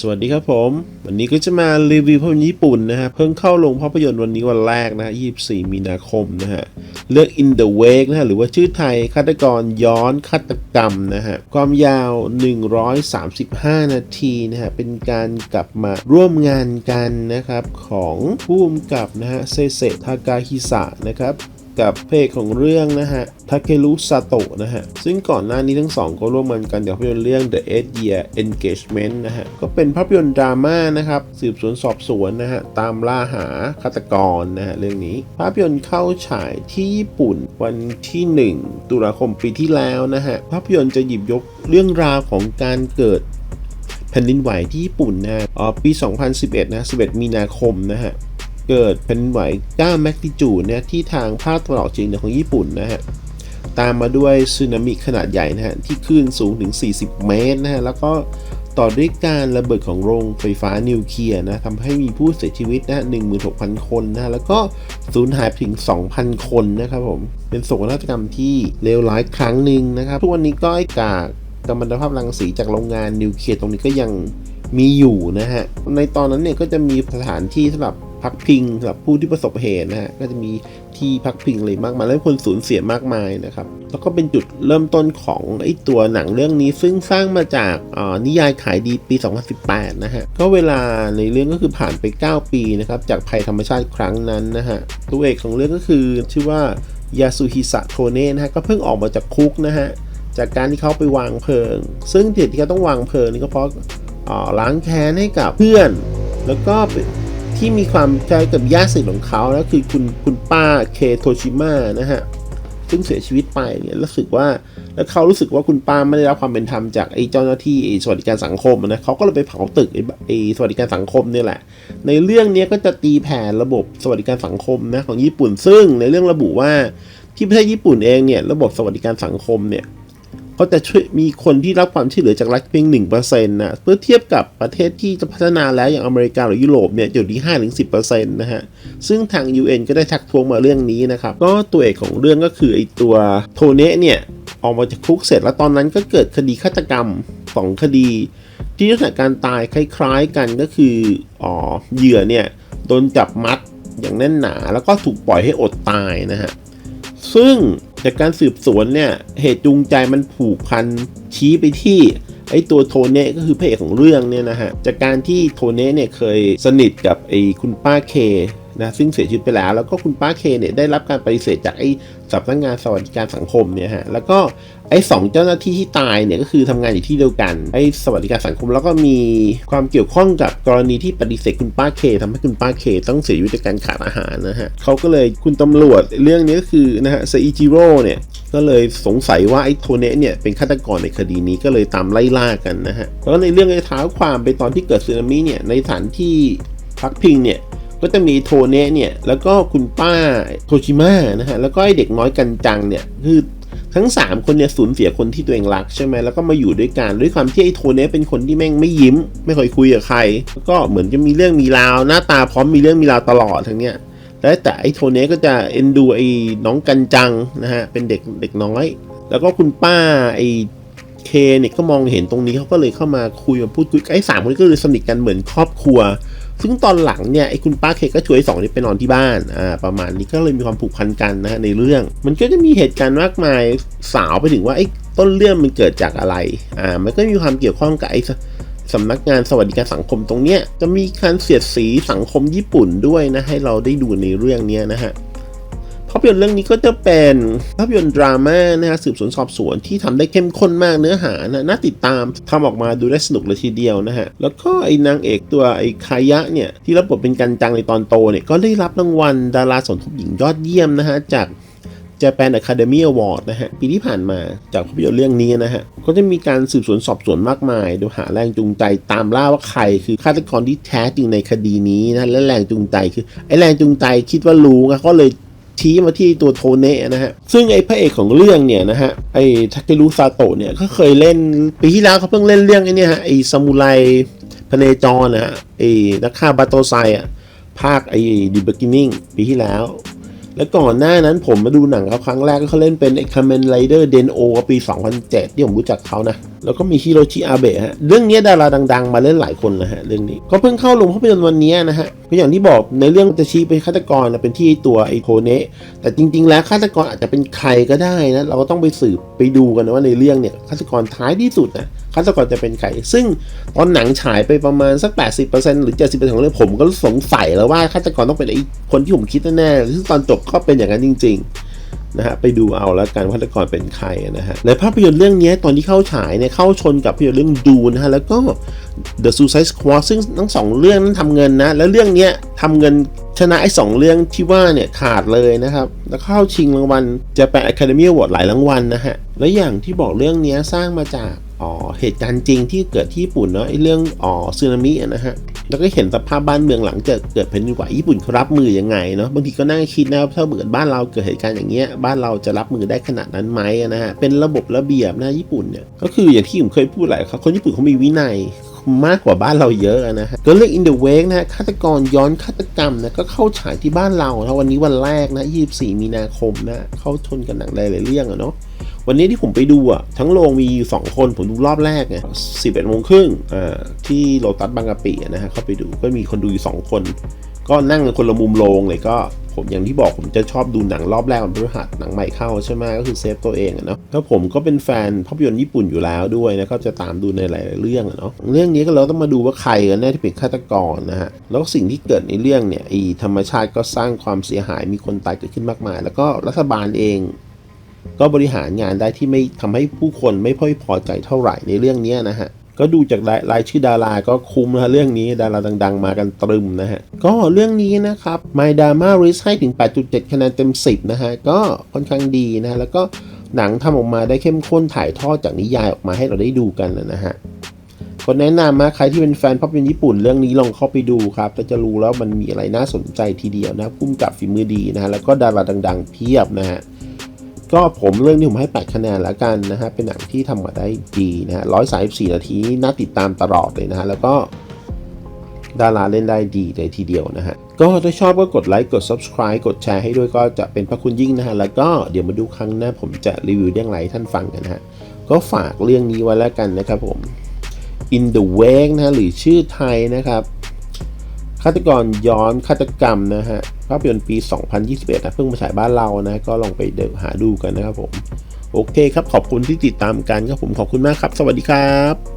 สวัสดีครับผม วันนี้ก็จะมารีวิวภาพยนตร์ญี่ปุ่นนะฮะ เพิ่งเข้าลงภาพยนตร์วันนี้วันแรกนะฮะ 24 มีนาคมนะฮะเรื่อง In the Wake นะฮะ หรือว่าชื่อไทยฆาตกรย้อนฆาตกรรมนะฮะ ความยาว 135 นาทีนะฮะ เป็นการกลับมาร่วมงานกันนะครับ ของผู้กำกับนะฮะ เซเซทากาฮิสะนะครับ กับเพลงของเรื่องนะฮะทาเครุซาโตะนะฮะ ซึ่งก่อนหน้านี้ทั้งสองก็ร่วมมือกันกับภาพยนตร์เรื่อง The Eight Year Engagement นะฮะ ก็เป็นภาพยนตร์ดราม่านะครับ สืบสวนสอบสวนนะฮะ ตามล่าหาฆาตกรนะฮะ เรื่องนี้ ภาพยนตร์เข้าฉายที่ญี่ปุ่นวันที่ 1 ตุลาคมปีที่แล้วนะฮะ ภาพยนตร์จะหยิบยกเรื่องราวของการเกิดแผ่นดินไหวที่ญี่ปุ่นนะฮะอ๋อปี 2011 นะ 11 มีนาคมนะฮะ เกิดแผ่นไหว9แมกนิจูดเนี่ยที่ทางภาคตะวันออกเฉียงเหนือของญี่ปุ่นนะฮะตามมาด้วยสึนามิขนาดใหญ่นะฮะที่คลื่นสูงถึง 40 เมตรนะฮะแล้วก็ต่อด้วยการระเบิดของโรงไฟฟ้านิวเคลียร์นะทำให้มีผู้เสียชีวิตนะ16,000 คนนะฮะแล้วก็สูญหายถึง 2,000 คนนะครับผม เป็นโศกนาฏกรรมที่เลวร้ายครั้งหนึ่งนะครับ ทุกวันนี้ก็ไอกากกัมมันตภาพรังสีจากโรงงานนิวเคลียร์ตรงนี้ก็ยังมีอยู่นะฮะ ในตอนนั้นเนี่ยก็จะมีสถานที่สำหรับ พักพิงสำหรับผู้ที่ประสบเหตุนะฮะก็จะมีที่พักพิงเลยมากมาย และคนสูญเสียมากมายนะครับแล้วก็เป็นจุดเริ่มต้นของไอ้ตัวหนังเรื่องนี้ ซึ่งสร้างมาจากนิยายขายดีปี 2018 นะฮะก็เวลาในเรื่องก็คือผ่านไป 9 ปีนะครับจากภัยธรรมชาติครั้งนั้นนะฮะตัวเอกของเรื่องก็คือชื่อว่ายาสุฮิสะโทเนะนะฮะก็เพิ่งออกมาจากคุกนะฮะจากการที่เขาไปวางเพลิง ซึ่งเหตุที่เขาต้องวางเพลิงนี่ก็เพราะล้างแค้นให้กับเพื่อน แล้วก็ ที่มีความใจกับญาติสนิทของเขาแล้วคือคุณคุณป้าเคโทชิมะนะฮะซึ่งเสียชีวิตไปเนี่ยรู้สึกว่า แล้วเขารู้สึกว่าคุณป้าไม่ได้รับความเป็นธรรมจากไอ้เจ้าหน้าที่ไอ้สวัสดิการสังคมนะเขาก็เลยไปเผาตึกไอ้ไอ้สวัสดิการสังคมเนี่ยแหละ ในเรื่องนี้ก็จะตีแผ่ระบบสวัสดิการสังคมนะของญี่ปุ่นซึ่งในเรื่องระบุว่าที่ประเทศญี่ปุ่นเองเนี่ยระบบสวัสดิการสังคมเนี่ย เขาจะช่วยมีคนที่รับความช่วยเหลือจากรัฐเพียง1%นะเพื่อเทียบกับประเทศที่จะพัฒนาแล้วอย่างอเมริกาหรือยุโรปเนี่ยอยู่ที่5-10%นะฮะซึ่งทาง UN ก็ได้ทักท้วงมาเรื่องนี้นะครับก็ตัวเอกของเรื่องก็คือไอตัวโทเนะเนี่ยออกมาจากคุกเสร็จแล้วตอนนั้นก็เกิดคดีฆาตกรรมสองคดี ที่ลักษณะการตายคล้ายๆกันก็คืออ๋อเหยื่อเนี่ยโดนจับมัดอย่างแน่นหนา แล้วก็ถูกปล่อยให้อดตายนะฮะซึ่ง จากการสืบสวนเนี่ยเหตุจูงใจมันผูกพันชี้ไปที่ไอ้ตัวโทเน่ก็คือพระเอกของเรื่องเนี่ยนะฮะจากการที่โทเน่เนี่ยเคยสนิทกับไอ้คุณป้าเค นะซึ่งเสียชีวิตไปแล้ว แล้วก็คุณป้าเคเนี่ยได้รับการปฏิเสธจากไอ้สำนักงานสวัสดิการสังคมเนี่ยฮะแล้วก็ไอ้สองเจ้าหน้าที่ที่ตายเนี่ยก็คือทำงานอยู่ที่เดียวกันไอ้สวัสดิการสังคม แล้วก็มีความเกี่ยวข้องกับกรณีที่ปฏิเสธคุณป้าเคทำให้คุณป้าเคต้องเสียชีวิตจากการขาดอาหารนะฮะเขาก็เลยคุณตำรวจเรื่องนี้ก็คือนะฮะเซอิจิโร่เนี่ยก็เลยสงสัยว่าไอ้โทเนะเนี่ยเป็นฆาตกรในคดีนี้ก็เลยตามไล่ล่ากันนะฮะแล้วในเรื่องไอ้เท้าความไปตอนที่เกิดสึนามิเนี่ยในสถานที่พักพิงเนี่ย ก็จะมีโทเนะเนี่ย แล้วก็คุณป้าโทชิมะนะฮะ แล้วก็ไอเด็กน้อยกันจังเนี่ย คือทั้ง 3 คนเนี่ยสูญเสียคนที่ตัวเองรักใช่ไหมแล้วก็มาอยู่ด้วยกันด้วยความที่ไอ้โทเนะเป็นคนที่แม่งไม่ยิ้ม ไม่ค่อยคุยกับใคร แล้วก็เหมือนจะมีเรื่องมีราว หน้าตาพร้อมมีเรื่องมีราวตลอดทั้งเนี้ยแล้วแต่ไอโทเนะก็จะเอ็นดูไอ้น้องกันจังนะฮะ เป็นเด็กเด็กน้อย แล้วก็คุณป้าไอเคเนี่ยก็มองเห็นตรงนี้เขาก็เลยเข้ามาคุยมาพูดคุยไอ้สามคนก็เลยสนิทกันเหมือนครอบครัว ซึ่งตอนหลังเนี่ยไอ้คุณป้าเคก็ชวยสองนี้ไปนอนที่บ้านอ่าประมาณนี้ก็เลยมีความผูกพันกันนะฮะในเรื่อง มันก็จะมีเหตุการณ์มากมายสาวไปถึงว่าไอ้ต้นเรื่องมันเกิดจากอะไรอ่ามันก็มีความเกี่ยวข้องกับไอ้สำนักงานสวัสดิการสังคมตรงเนี้ยจะมีการเสียดสีสังคมญี่ปุ่นด้วยนะให้เราได้ดูในเรื่องเนี้ยนะฮะาพยนตร์เรื่องนี้ก็จะเป็นภาพยนตร์ดราม่านะฮะสืบสวนสอบสวนที่ทำได้เข้มข้นมากเนื้อหานะน่าติดตามทำออกมาดูได้สนุกเลยทีเดียวนะฮะ แล้วก็ไอ้นางเอกตัวไอ้คายะเนี่ยที่รับบทเป็นกันจังในตอนโตเนี่ยก็ได้รับรางวัลดาราสมทบหญิงยอดเยี่ยมนะฮะจาก Japan Academy Award นะฮะ ปีที่ผ่านมาจากภาพยนตร์เรื่องนี้นะฮะ ก็จะมีการสืบสวนสอบสวนมากมาย โดยหาแรงจูงใจตามล่าว่าใครคือฆาตกรที่แท้จริงในคดีนี้นะและแรงจูงใจคือไอ้แรงจูงใจคิดว่ารู้ไงก็เลย ชี้มาที่ตัวโทเนะนะฮะ ซึ่งไอ้พระเอกของเรื่องเนี่ยนะฮะ ไอ้ทาเครุซาโตะเนี่ยก็เคยเล่นปีที่แล้วเขาเพิ่งเล่นเรื่องไอ้นี่ฮะไอ้ซามูไรพเนจรนะฮะไอ้นักฆ่าบาโตไซอะภาคไอ้ดิบกินนิ่งปีที่แล้ว แล้วก่อนหน้านั้นผมมาดูหนังเขาครั้งแรกก็เขาเล่นเป็นไอ้คา m มนไรเดอร์เดนโอปี 2007 ที่ผมรู้จักเขานะ แล้วก็มีฮิโรชิอาเบะฮะเรื่องนี้ดาราดัง ๆ มาเล่นหลายคนนะฮะเรื่องนี้ก็เพิ่งเข้าลงภาพยนตร์วันนี้นะฮะก็อย่างที่บอกในเรื่องจะชี้เป็นฆาตกรนะเป็นที่ตัวไอโทเนะแต่จริง ๆ แล้วฆาตกรอาจจะเป็นใครก็ได้นะเราก็ต้องไปสืบไปดูกันนะว่าในเรื่องเนี่ยฆาตกรท้ายที่สุดนะฆาตกรจะเป็นใคร ซึ่งตอนหนังฉายไปประมาณสัก 80%หรือ 70%ของเรื่องผมก็สงสัยแล้วว่าฆาตกรต้องเป็นไอคนที่ผมคิดแน่ๆซึ่งตอนจบก็เป็นอย่างนั้นจริง ๆ นะฮะไปดูเอาแล้วกันว่าฆาตกรเป็นใครนะฮะและภาพยนตร์เรื่องนี้ตอนที่เข้าฉายเนี่ยเข้าชนกับภาพยนตร์เรื่องดูนะฮะแล้วก็ The Suicide Squad ซึ่งทั้งสองเรื่องนั้นทำเงินนะ แล้วเรื่องนี้ทำเงินชนะไอ้สองเรื่องที่ว่าเนี่ยขาดเลยนะครับ แล้วเข้าชิงรางวัลจะไป Academy Award หลายรางวัลนะฮะและอย่างที่บอกเรื่องนี้สร้างมาจาก เหตุการณ์จริงที่เกิดที่ญี่ปุ่นเนาะไอเรื่องอ๋อสึนามินะฮะแล้วก็เห็นสภาพบ้านเมืองหลังจากเกิดแผ่นดินไหวญี่ปุ่นเขารับมือยังไงเนาะบางทีก็นั่งคิดนะถ้าเกิดบ้านเราเกิดเหตุการณ์อย่างเงี้ยบ้านเราจะรับมือได้ขนาดนั้นไหมนะฮะเป็นระบบระเบียบนะญี่ปุ่นเนี่ยก็คืออย่างที่ผมเคยพูดหลายครั้งคนญี่ปุ่นเขามีวินัยมากกว่าบ้านเราเยอะนะฮะก็เรื่อง In the Wake นะฮะฆาตกรย้อนฆาตกรรมนะก็เข้าฉายที่บ้านเรานะวันนี้วันแรกนะ 24 มีนาคมนะเข้าชนกันหนังหลายๆเรื่องอะเนาะ วันนี้ที่ผมไปดูอะทั้งโรงมีอยู่สองคนผมดูรอบแรกไง11โมงครึ่งอ่าที่โลตัสบางกะปินะฮะเข้าไปดูก็มีคนดูอยู่สองคน ก็นั่งกันคนละมุมโรงเลยก็ผมอย่างที่บอกผมจะชอบดูหนังรอบแรกวันพฤหัสหนังใหม่เข้าใช่ไหมก็คือเซฟตัวเองอะเนาะแล้วผมก็เป็นแฟนภาพยนตร์ญี่ปุ่นอยู่แล้วด้วยนะก็จะตามดูในหลายๆเรื่องอะเนาะเรื่องนี้ก็เราต้องมาดูว่าใครกันแน่ที่เป็นฆาตกรนะฮะแล้วสิ่งที่เกิดในเรื่องเนี่ยอีธรรมชาติก็สร้างความเสียหายมีคนตายเกิดขึ้นมากมาย แล้วก็รัฐบาลเอง ก็บริหารงานได้ที่ไม่ทำให้ผู้คนไม่ค่อยพอใจเท่าไหร่ในเรื่องนี้นะฮะก็ดูจากรายรายชื่อดาราก็คุ้มนะเรื่องนี้ดาราดัง ๆ มากันตรึมนะฮะ ก็เรื่องนี้นะครับ My Drama Risk ให้ถึง 8.7 คะแนนเต็ม 10 นะฮะ ก็ค่อนข้างดีนะะแล้วก็หนังทำออกมาได้เข้มข้นถ่ายทอดจากนิยายออกมาให้เราได้ดูกันนะฮะก็แนะนำนะใครที่เป็นแฟนภาพยนตร์ญี่ปุ่นเรื่องนี้ลองเข้าไปดูครับแล้วจะรู้แล้วมันมีอะไรน่าสนใจทีเดียวนะพุ่มกับฝีมือดีนะฮะแล้วก็ดาราดัง ๆ เพียบนะฮะ ก็ผมเรื่องนี้ผมให้ 8 คะแนนแล้วกันนะฮะ เป็นหนังที่ทำมาได้ดีนะฮะ134นาทีน่าติดตามตลอดเลยนะฮะ แล้วก็ดาราเล่นได้ดีเลยทีเดียวนะฮะ ก็ถ้าชอบก็กดไลค์ กด subscribe กดแชร์ให้ด้วยก็จะเป็นพระคุณยิ่งนะฮะ แล้วก็เดี๋ยวมาดูครั้งหน้าผมจะรีวิวเรื่องไรให้ท่านฟังกันนะฮะ ก็ฝากเรื่องนี้ไว้แล้วกันนะครับผม In the Wake นะฮะหรือชื่อไทยนะครับ ฆาตกรย้อนฆาตกรรมนะฮะภาพยนตร์ปี 2021นะเพิ่งมาฉายบ้านเรานะ ก็ลองไปเดินหาดูกันนะครับผม โอเคครับขอบคุณที่ติดตามกันครับผมขอบคุณมากครับ สวัสดีครับ